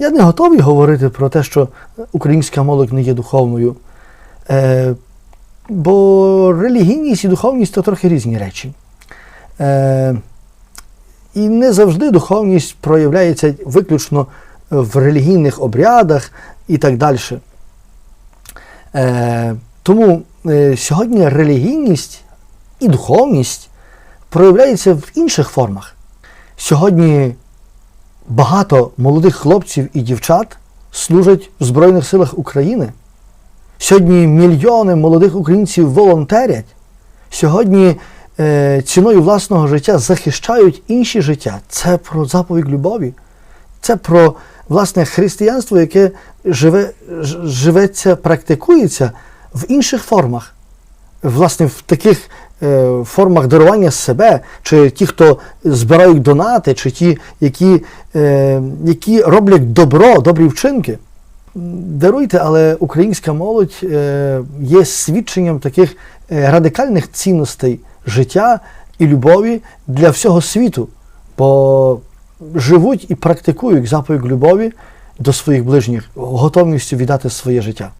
Я не готовий говорити про те, що українська молодь не є духовною. Е, бо релігійність і духовність то трохи різні речі. Е, і не завжди духовність проявляється виключно в релігійних обрядах і так далі. Е, тому е, сьогодні релігійність і духовність проявляється в інших формах. Сьогодні багато молодих хлопців і дівчат служать в Збройних силах України. Сьогодні мільйони молодих українців волонтерять. Сьогодні е, ціною власного життя захищають інші життя. Це про заповідь любові. Це про власне християнство, яке живе, живеться, практикується в інших формах. Власне, в таких е, формах дарування себе, чи ті, хто збирають донати, чи ті, які, е, які роблять добро, добрі вчинки. Даруйте, але українська молодь е, є свідченням таких радикальних цінностей життя і любові для всього світу, бо живуть і практикують заповідь любові до своїх ближніх, готовністю віддати своє життя.